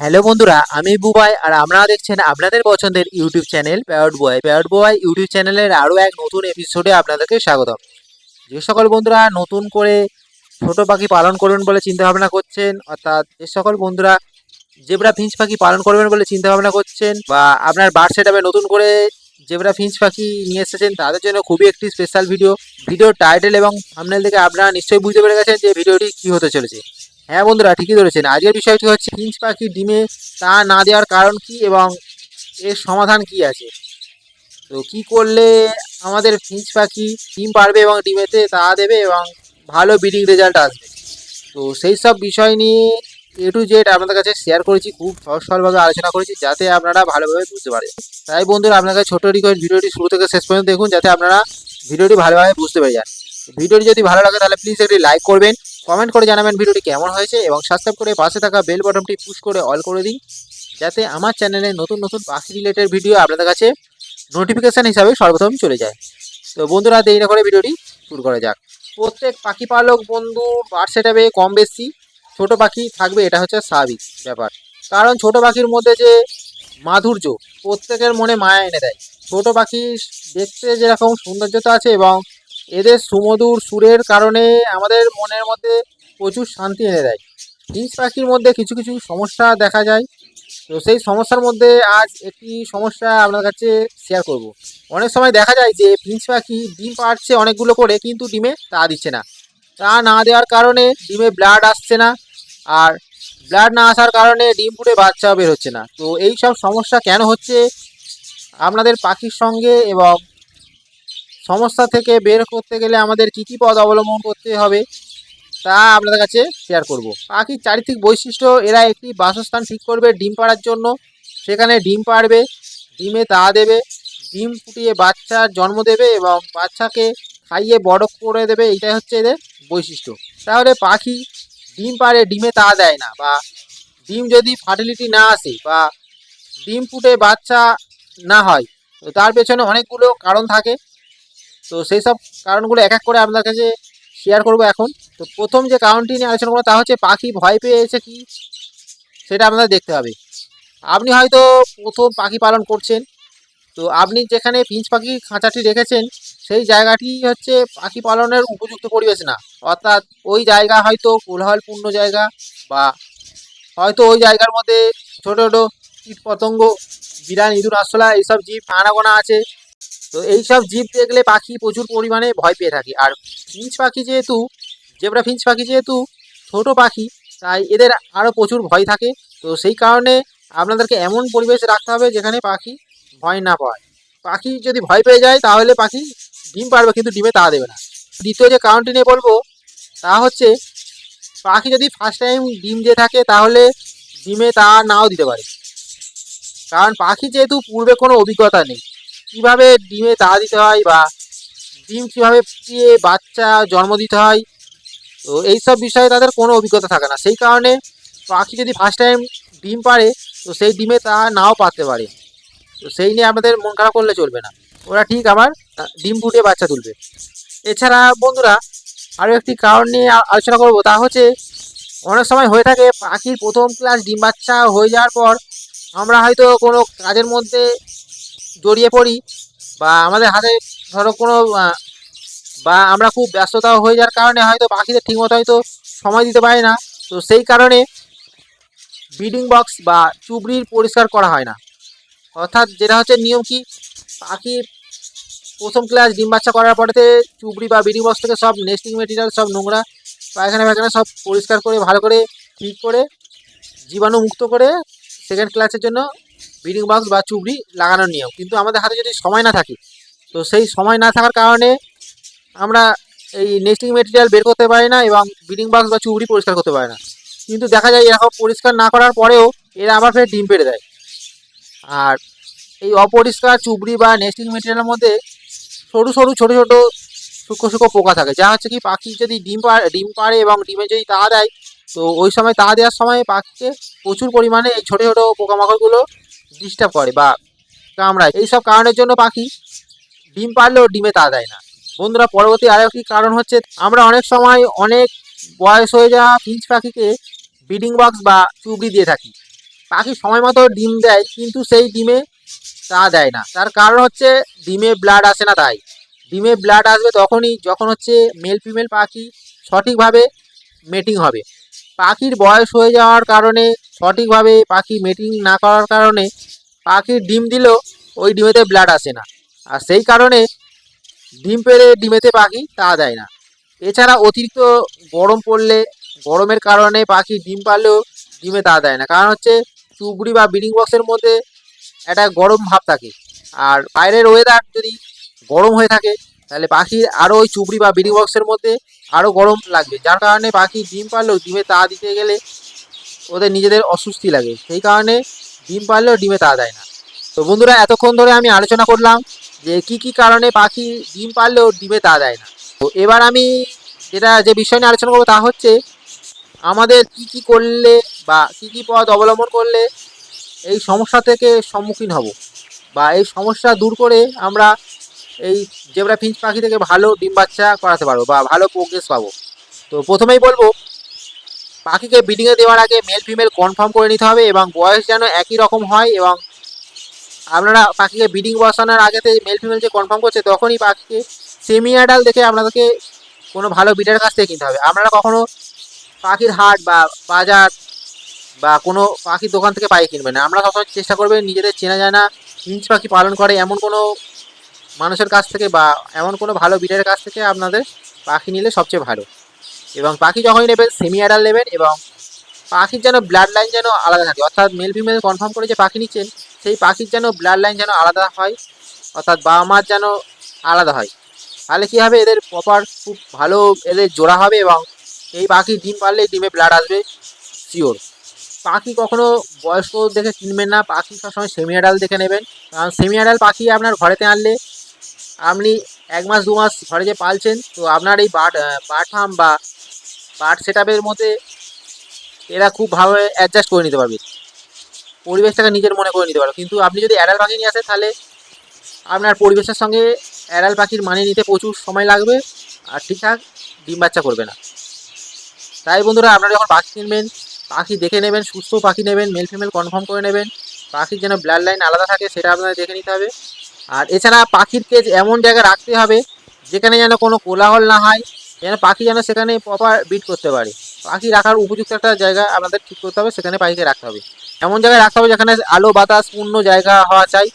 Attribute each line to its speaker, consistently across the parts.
Speaker 1: Hello বন্ধুরা, আমি বুবাই আর আপনারা দেখছেন আপনাদের পছন্দের YouTube channel parrot boy parrot boy YouTube চ্যানেলের আরও এক নতুন এপিসোডে আপনাদেরকে স্বাগতম। যে সকল বন্ধুরা নতুন করে ছোট পাখি পালন করবেন বলে চিন্তা ভাবনা করছেন, অর্থাৎ যে সকল বন্ধুরা জেব্রা ফিঞ্চ পাখি পালন করবেন বলে চিন্তা ভাবনা করছেন বা আপনার বার্ড সেট নতুন করে জেব্রা ফিঞ্চ পাখি নিয়ে এসেছেন, তাদের জন্য খুবই একটি স্পেশাল ভিডিও ভিডিওর টাইটেল এবং সামনের দিকে আপনারা নিশ্চয়ই বুঝতে পেরে গেছেন যে ভিডিওটি কী হতে চলেছে। হ্যাঁ বন্ধুরা, ঠিকই ধরেছেন। আজকের বিষয়টি হচ্ছে ফিঞ্চ পাখি ডিমে তা না দেওয়ার কারণ কি এবং এর সমাধান কি আছে? তো কি করলে আমাদের ফিঞ্চ পাখি ডিম পারবে এবং ডিমেতে তা দেবে এবং ভালো ব্রিডিং রেজাল্ট আসবে? তো সেই সব বিষয় নিয়ে এ টু জেড আপনাদের কাছে শেয়ার করেছি, খুব সহজ সরলভাবে আলোচনা করেছি, যাতে আপনারা ভালোভাবে বুঝতে পারেন তাই বন্ধুরা আপনার কাছে ছোটো রিকোয়েস্ট ভিডিওটি শুরু থেকে শেষ পর্যন্ত দেখুন, যাতে আপনারা ভিডিওটি ভালোভাবে বুঝতে পেরে যান। ভিডিওটি যদি ভালো লাগে, তাহলে প্লিজ একটি লাইক করবেন। কমেন্ট করে জানাবেন ভিডিওটি কেমন হয়েছে এবং সাবস্ক্রাইব করে পাশে থাকা বেল বটনটি পুশ করে অল করে দিন, যাতে আমার চ্যানেলে নতুন নতুন পাখি রিলেটেড ভিডিও আপনাদের কাছে নোটিফিকেশান হিসাবে সর্বপ্রথম চলে যায়। তো বন্ধুরা, দেরি না করে ভিডিওটি শুরু করা যাক। প্রত্যেক পাখি পালক বন্ধু বার্ড সেটাবে কম বেশি ছোট পাখি থাকবে, এটা হচ্ছে স্বাভাবিক ব্যাপার। কারণ ছোট পাখির মধ্যে যে মাধুর্য প্রত্যেকের মনে মায়া এনে দেয়। ছোট পাখি দেখতে যেরকম সৌন্দর্যতা আছে এবং এদের সুমধুর সুরের কারণে আমাদের মনের মধ্যে প্রচুর শান্তি এনে দেয়। ফিঞ্চ পাখির মধ্যে কিছু কিছু সমস্যা দেখা যায়। তো সেই সমস্যার মধ্যে আজ একটি সমস্যা আপনার কাছে শেয়ার করব। অনেক সময় দেখা যায় যে ফিঞ্চ পাখি ডিম পাড়ছে অনেকগুলো করে কিন্তু ডিমে তা দিচ্ছে না। তা না দেওয়ার কারণে ডিমে ব্লাড আসছে না আর ব্লাড না আসার কারণে ডিম ফুটে বাচ্চা বের হচ্ছে না। তো এই সব সমস্যা কেন হচ্ছে? আপনাদের পাখির সঙ্গে এবং সমস্যা থেকে বের করতে গেলে আমাদের কী কী পথ অবলম্বন করতে হবে তা আপনাদের কাছে শেয়ার করব। পাখির চারিত্রিক বৈশিষ্ট্য, এরা একটি বাসস্থান ঠিক করবে ডিম পাড়ার জন্য। সেখানে ডিম পাড়বে, ডিমে তা দেবে, ডিম ফুটিয়ে বাচ্চার জন্ম দেবে এবং বাচ্চাকে খাইয়ে বড় করে দেবে এটাই হচ্ছে এদের বৈশিষ্ট্য। তাহলে পাখি ডিম পাড়ে, ডিমে তা দেয় না বা ডিম যদি ফার্টিলিটি না আসে বা ডিম ফুটে বাচ্চা না হয়, তার পেছনে অনেকগুলো কারণ থাকে। তো সেই সব কারণগুলো এক এক করে আপনার কাছে শেয়ার করব এখন। তো প্রথম যে কারণটি নিয়ে আলোচনা করব, তা হচ্ছে পাখি ভয় পেয়েছে কি? সেটা আপনাদের দেখতে হবে। আপনি হয়তো প্রথম পাখি পালন করছেন। তো আপনি যেখানে পিঞ্চ পাখি খাঁচাটি রেখেছেন, সেই জায়গাটি হচ্ছে পাখি পালনের উপযুক্ত পরিবেশ না। অর্থাৎ ওই জায়গা হয়তো কোলাহলপূর্ণ জায়গা বা হয়তো ওই জায়গার মধ্যে ছোটো ছোটো কীট পতঙ্গ বিড়াল, ইঁদুর, আরশোলা, এইসব জীব আনাগোনা আছে। তো এইসব জীব দেখলে পাখি প্রচুর পরিমাণে ভয় পেয়ে থাকে। আর ফিঞ্চ পাখি যেহেতু, জেব্রা ফিঞ্চ পাখি যেহেতু ছোট পাখি, তাই এদের আরও প্রচুর ভয় থাকে। তো সেই কারণে আপনাদেরকে এমন পরিবেশ রাখতে হবে যেখানে পাখি ভয় না পায়। পাখি যদি ভয় পেয়ে যায়, তাহলে পাখি ডিম পারবে, কিন্তু ডিমে তা দেবে না। দ্বিতীয় যে কারণটি নিয়ে বলব, তা হচ্ছে পাখি যদি ফার্স্ট টাইম ডিম দিয়ে থাকে, তাহলে ডিমে তা নাও দিতে পারে। কারণ পাখি যেহেতু পূর্বে কোনো অভিজ্ঞতা নেই কীভাবে ডিমে তা দিতে হয় বা ডিম কীভাবে ফুটিয়ে বাচ্চা জন্ম দিতে হয়, তো এইসব বিষয়ে তাদের কোনো অভিজ্ঞতা থাকে না। সেই কারণে পাখি যদি ফার্স্ট টাইম ডিম পারে তো সেই ডিমে তা নাও পাতে পারে। তো সেই নিয়ে আমাদের মন খারাপ করলে চলবে না। ওরা ঠিক আবার ডিম ফুটিয়ে বাচ্চা তুলবে। এছাড়া বন্ধুরা আরও একটি কারণ নিয়ে আলোচনা করব, তা হচ্ছে অনেক সময় হয়ে থাকে পাখির প্রথম ক্লাস ডিম বাচ্চা হয়ে যাওয়ার পর আমরা হয়তো কোনো কাজের মধ্যে জড়িয়ে পড়ি বা আমাদের হাতে ধরো কোনো বা আমরা খুব ব্যস্ততা হয়ে যাওয়ার কারণে হয়তো পাখিদের ঠিকমতো হয়তো সময় দিতে পারি না। তো সেই কারণে ব্রিডিং বক্স বা চুবড়ির পরিষ্কার করা হয় না। অর্থাৎ যেটা হচ্ছে নিয়ম কি, পাখির প্রথম ক্লাস ডিম বাচ্চা করার পরেতে চুবড়ি বা ব্রিডিং বক্স থেকে সব নেস্টিং মেটেরিয়াল সব নোংরা, পায়খানা পায়খানা সব পরিষ্কার করে, ভালো করে ঠিক করে, জীবাণুমুক্ত করে সেকেন্ড ক্লাসের জন্য ব্রিডিং বক্স বা চুবড়ি লাগানোর নিয়ম। কিন্তু আমাদের হাতে যদি সময় না থাকে, তো সেই সময় না থাকার কারণে আমরা এই নেস্টিং মেটেরিয়াল বের করতে পারি না এবং ব্রিডিং বক্স বা চুবড়ি পরিষ্কার করতে পারি না। কিন্তু দেখা যায় এরকম পরিষ্কার না করার পরেও এরা আবার ফের ডিম পেড়ে দেয়। আর এই অপরিষ্কার চুবড়ি বা নেস্টিং মেটেরিয়ালের মধ্যে সরু সরু ছোটো ছোটো সূক্ষ্ম সূক্ষ্ম পোকা থাকে। যা হচ্ছে কি পাখি যদি ডিম পাড়ে ডিম পাড়ে এবং ডিমে যদি তা দেয় তো ওই সময় তা দেওয়ার সময় পাখিকে প্রচুর পরিমাণে এই ছোটো ছোটো পোকামাকড়গুলো ডিস্টার্ব করে বা কামড়ায়। এইসব কারণের জন্য পাখি ডিম পারলেও ডিমে তা দেয় না। বন্ধুরা, পরবর্তী আরও একটি কারণ হচ্ছে আমরা অনেক সময় অনেক বয়স হয়ে যাওয়া পিঞ্চ পাখিকে ব্রিডিং বক্স বা চুবড়ি দিয়ে থাকি। পাখি সময় মতো ডিম দেয়, কিন্তু সেই ডিমে তা দেয় না। তার কারণ হচ্ছে ডিমে ব্লাড আসে না তাই। ডিমে ব্লাড আসবে তখনই যখন হচ্ছে মেল ফিমেল পাখি সঠিকভাবে মেটিং হবে। পাখির বয়স হয়ে যাওয়ার কারণে, সঠিকভাবে পাখি মেটিং না করার কারণে পাখির ডিম দিলেও ওই ডিমেতে ব্লাড আসে না। আর সেই কারণে ডিম পেড়ে ডিমেতে পাখি তা দেয় না। এছাড়া অতিরিক্ত গরম পড়লে, গরমের কারণে পাখি ডিম পারলেও ডিমে তা দেয় না। কারণ হচ্ছে চুবড়ি বা ব্রিডিং বক্সের মধ্যে একটা গরম ভাব থাকে। আর বাইরের ওয়েদার যদি গরম হয়ে থাকে তাহলে পাখি আরও ওই চুবড়ি বা বিডি বক্সের মধ্যে আরও গরম লাগবে। যার কারণে পাখি ডিম পারলেও ডিমে তা দিতে গেলে ওদের নিজেদের অস্বস্তি লাগে। সেই কারণে ডিম পারলেও ডিমে তা দেয় না। তো বন্ধুরা, এতক্ষণ ধরে আমি আলোচনা করলাম যে কি কি কারণে পাখি ডিম পারলেও ডিমে তা দেয় না। তো এবার আমি যেটা যে বিষয় নিয়ে আলোচনা করব তা হচ্ছে, আমাদের কি কি করলে বা কি কি পথ অবলম্বন করলে এই সমস্যা থেকে সম্মুখীন হব বা এই সমস্যা দূর করে আমরা এই জেবরা ফিঞ্চ পাখি থেকে ভালো ডিম বাচ্চা করাতে পারব বা ভালো প্রোগ্রেস পাবো। তো প্রথমেই বলব, পাখিকে ব্রিডিংয়ে দেওয়ার আগে মেল ফিমেল কনফার্ম করে নিতে হবে এবং বয়স যেন একই রকম হয় এবং আপনারা পাখিকে ব্রিডিং বসানোর আগেতে মেল ফিমেল যে কনফার্ম করছে তখনই পাখিকে সেমি অ্যাডাল দেখে আপনাদেরকে কোনো ভালো ব্রিডের কাছ থেকে কিনতে হবে। আপনারা কখনো পাখির হাট বা বাজার বা কোনো পাখির দোকান থেকে পাখি কিনবেন না। আমরা সবসময় চেষ্টা করবেন নিজেদের চেনা জানা হিঞ্চ পাখি পালন করে। এমন কোনো মানুষের কাছ থেকে বা এমন কোনো ভালো ব্রিডের কাছ থেকে আপনাদের পাখি নিলে সবচেয়ে ভালো। এবং পাখি যখনই নেবেন সেমি অ্যাডাল নেবেন এবং পাখির যেন ব্লাড লাইন যেন আলাদা থাকে। অর্থাৎ মেল ফিমেল কনফার্ম করে যে পাখি নিচ্ছেন, সেই পাখির যেন ব্লাড লাইন যেন আলাদা হয়, অর্থাৎ বাবা মার যেন আলাদা হয়। তাহলে কী হবে? এদের প্রপার খুব ভালো এদের জোড়া হবে এবং এই পাখি ডিম পারলেই ডিমে ব্লাড আসবে শিওর পাখি কখনো বয়স্ক দেখে কিনবেন না। পাখি সবসময় সেমি অ্যাডাল দেখে নেবেন। কারণ সেমি অ্যাডাল পাখি আপনার ঘরেতে আনলে আপনি এক মাস, দু মাস ঘরে যে পালছেন, তো আপনার এই বার্ড ফার্ম বা বার্ড সেট মধ্যে এরা খুব ভালো অ্যাডজাস্ট করে নিতে পারবে। পরিবেশটাকে নিজের মনে করে নিতে পারবে। কিন্তু আপনি যদি অ্যাডাল পাখি নিয়ে আসেন, তাহলে আপনার পরিবেশের সঙ্গে অ্যাডাল পাখির মানিয়ে নিতে প্রচুর সময় লাগবে আর ঠিকঠাক ডিম বাচ্চা করবে না। তাই বন্ধুরা, আপনারা যখন পাখি কিনবেন, পাখি দেখে নেবেন, সুস্থ পাখি নেবেন মেল ফিমেল কনফার্ম করে নেবেন, পাখির যেন ব্লাড লাইন আলাদা থাকে, সেটা আপনাদের দেখে নিতে হবে। আর এছাড়া পাখির কেজ এমন জায়গায় রাখতে হবে, যেখানে যেন কোনো কোলাহল না হয়, যেন পাখি যেন সেখানে প্রপার বিট করতে পারে। পাখি রাখার উপযুক্ত একটা জায়গা আপনাদের ঠিক করতে হবে, সেখানে পাখিকে রাখতে হবে। এমন জায়গায় রাখতে হবে যেখানে আলো, বাতাস, পূর্ণ জায়গা হওয়া চাই,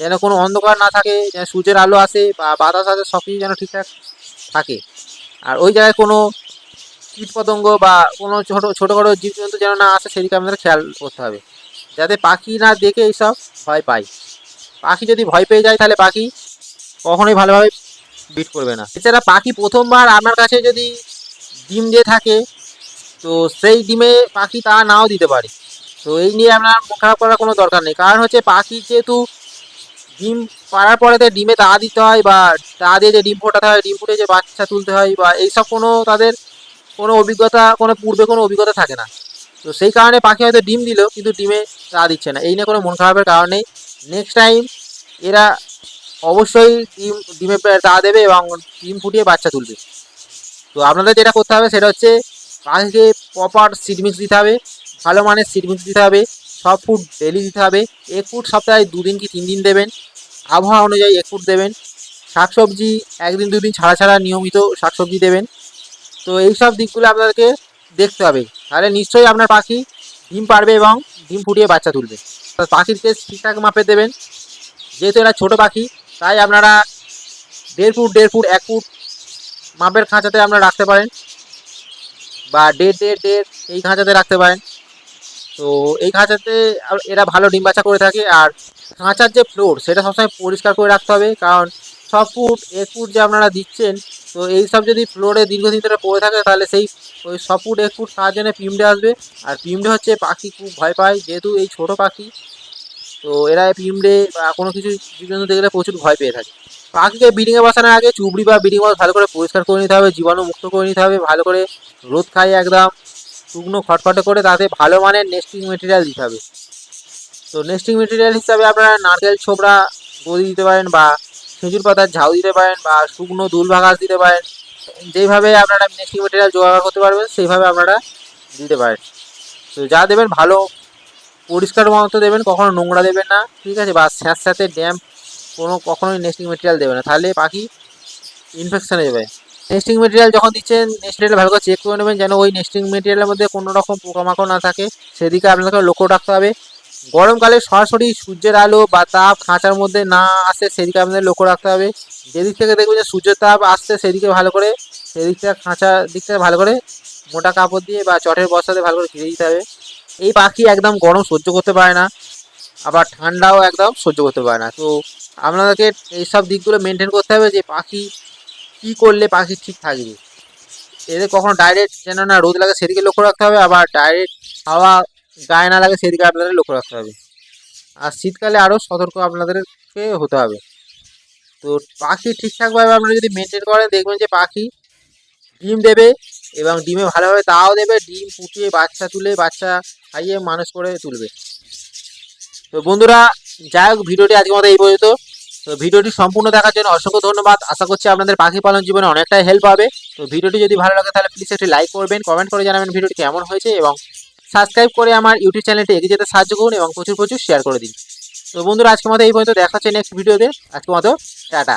Speaker 1: যেন কোনো অন্ধকার না থাকে, যেন সূর্যের আলো আসে বা বাতাস আসে, সব কিছু যেন ঠিকঠাক থাকে। আর ওই জায়গায় কোনো কীট পতঙ্গ বা কোনো ছোটো, ছোটোখাটো জীবজন্তু যেন না আসে, সেদিকে আমাদের খেয়াল করতে হবে। যাতে পাখি না দেখে এইসব ভয় পায়। পাখি যদি ভয় পেয়ে যায়, তাহলে পাখি কখনোই ভালোভাবে বিট করবে না। এছাড়া পাখি প্রথমবার আপনার কাছে যদি ডিম দিয়ে থাকে, তো সেই ডিমে পাখি তা নাও দিতে পারে। তো এই নিয়ে আপনার মন খারাপ করার কোনো দরকার নেই। কারণ হচ্ছে পাখি যেহেতু ডিম পাড়ার পরে তো ডিমে তা দিতে হয় বা তা দিয়ে যে ডিম ফোটাতে হয়, ডিম ফুটে যে বাচ্চা তুলতে হয় বা এইসব কোনো তাদের কোনো অভিজ্ঞতা, কোনো পূর্বে কোনো অভিজ্ঞতা থাকে না। তো সেই কারণে পাখি হয়তো ডিম দিল, কিন্তু ডিমে তা দিচ্ছে না। এই নিয়ে কোনো মন খারাপের কারণ নেই। নেক্সট টাইম এরা অবশ্যই ডিম ডিমে তা দেবে এবং ডিম ফুটিয়ে বাচ্চা তুলবে। তো আপনাদের যেটা করতে হবে সেটা হচ্ছে পাখিকে প্রপার সিড মিক্স দিতে হবে, ভালো মানের সিড মিক্স দিতে হবে, সব ফুড ডেলি দিতে হবে, এক ফুট সপ্তাহে দুদিন কি তিন দিন দেবেন, আবহাওয়া অনুযায়ী এক ফুট দেবেন, শাকসবজি একদিন দুদিন ছাড়া ছাড়া নিয়মিত শাকসবজি দেবেন। তো এই সব দিকগুলো আপনাদেরকে দেখতে হবে। তাহলে নিশ্চয়ই আপনার পাখি ডিম পারবে এবং ডিম ফুটিয়ে বাচ্চা তুলবে। পাখির কেস ঠিকঠাক মাপে দেবেন। যেহেতু এরা ছোটো পাখি, তাই আপনারা দেড় ফুট দেড় ফুট, এক ফুট মাপের খাঁচাতে আপনারা রাখতে পারেন। বা দেড় দেড় দেড় এই খাঁচাতে রাখতে পারেন। তো এই খাঁচাতে এরা ভালো ডিম বাচ্চা করে থাকে। আর খাঁচার যে ফ্লোর সেটা সবসময় পরিষ্কার করে রাখতে হবে। কারণ ছ ফুট, এক ফুট যে আপনারা দিচ্ছেন তো এই সব যদি ফ্লোরে দীর্ঘদিন ধরে পড়ে থাকে, তাহলে সেই ওই ছ ফুট এক ফুট তার জন্য পিমড়ে আসবে। আর পিমড়ে হচ্ছে পাখি খুব ভয় পায়, যেহেতু এই ছোট পাখি। তো এরা পিমড়ে বা কোনো কিছু জীবজন্তু দেখলে প্রচুর ভয় পেয়ে থাকে। পাখিকে বিডিংয়ে বসানোর আগে চুবড়ি বা বিডিং বক্স ভালো করে পরিষ্কার করে নিতে হবে, জীবাণু মুক্ত করে নিতে হবে, ভালো করে রোদ খাইয়ে একদম, শুকনো খটখটে করে তাতে ভালো মানের নেস্টিং মেটেরিয়াল দিতে হবে। তো নেস্টিং মেটেরিয়াল হিসাবে আপনারা নারকেল, ছোবড়া গদি দিতে পারেন বা খেজুর পাতার ঝাউ দিতে পারেন বা শুকনো দুল ভাগাস দিতে পারেন। যেইভাবে আপনারা নেস্টিং মেটেরিয়াল জোগাড় করতে পারবেন, সেইভাবে আপনারা দিতে পারেন। তো যা দেবেন ভালো, পরিষ্কার মতো দেবেন, কখনো নোংরা দেবেন না, ঠিক আছে? বা স্যাঁতস্যাঁতে ড্যাম্প কোনো, কখনোই নেস্টিং মেটেরিয়াল দেবে না। তাহলে পাখি ইনফেকশন যাবে। নেস্টিং মেটেরিয়াল যখন দিচ্ছেন নেস্টিং ভালো করে চেক করে নেবেন যেন ওই নেস্টিং মেটেরিয়ালের মধ্যে কোনো রকম পোকামাকড় না থাকে। সেদিকে আপনাকে লক্ষ্য রাখতে হবে। গরমকালে সরাসরি সূর্যের আলো বা তাপ খাঁচার মধ্যে না আসে, সেদিকে আপনাদের লক্ষ্য রাখতে হবে। যেদিক থেকে দেখবেন যে সূর্যের তাপ আসছে, সেদিকে ভালো করে, সেদিকটা খাঁচার দিক থেকে ভালো করে মোটা কাপড় দিয়ে বা চটের বস্তাতে ভালো করে ঘিরে দিতে হবে। এই পাখি একদম গরম সহ্য করতে পারে না, আবার ঠান্ডাও একদম সহ্য করতে পারে না। তো আপনাদেরকে এইসব দিকগুলো মেনটেন করতে হবে যে পাখি কী করলে পাখি ঠিক থাকবে। এদের কখনো ডাইরেক্ট যেন না রোদ লাগে, সেদিকে লক্ষ্য রাখতে হবে। আবার ডাইরেক্ট হাওয়া গায়ে না লাগে সেদিকে আপনাদের লক্ষ্য রাখতে হবে। আর শীতকালে আরও সতর্ক আপনাদেরকে হতে হবে। তো পাখি ঠিকঠাকভাবে আপনারা যদি মেনটেন করেন, দেখবেন যে পাখি ডিম দেবে এবং ডিমে ভালোভাবে তাও দেবে, ডিম ফুটিয়ে বাচ্চা তুলে বাচ্চা খাইয়ে মানুষ করে তুলবে। তো বন্ধুরা, যাই হোক, ভিডিওটি আজকের মতো এই পর্যন্ত। তো ভিডিওটি সম্পূর্ণ দেখার জন্য অসংখ্য ধন্যবাদ। আশা করছি আপনাদের পাখি পালন জীবনে অনেকটাই হেল্প হবে তো ভিডিওটি যদি ভালো লাগে, তাহলে প্লিজ একটি লাইক করবেন কমেন্ট করে জানাবেন ভিডিওটি কেমন হয়েছে এবং সাবস্ক্রাইব করে আমার ইউটিউব চ্যানেলটি এগিয়ে যেতে সাহায্য করুন এবং প্রচুর প্রচুর শেয়ার করে দিন। তো বন্ধুরা আজকে মতো এই পর্যন্ত দেখা হচ্ছে নেক্সট ভিডিওতে আজকে মতো, টাটা।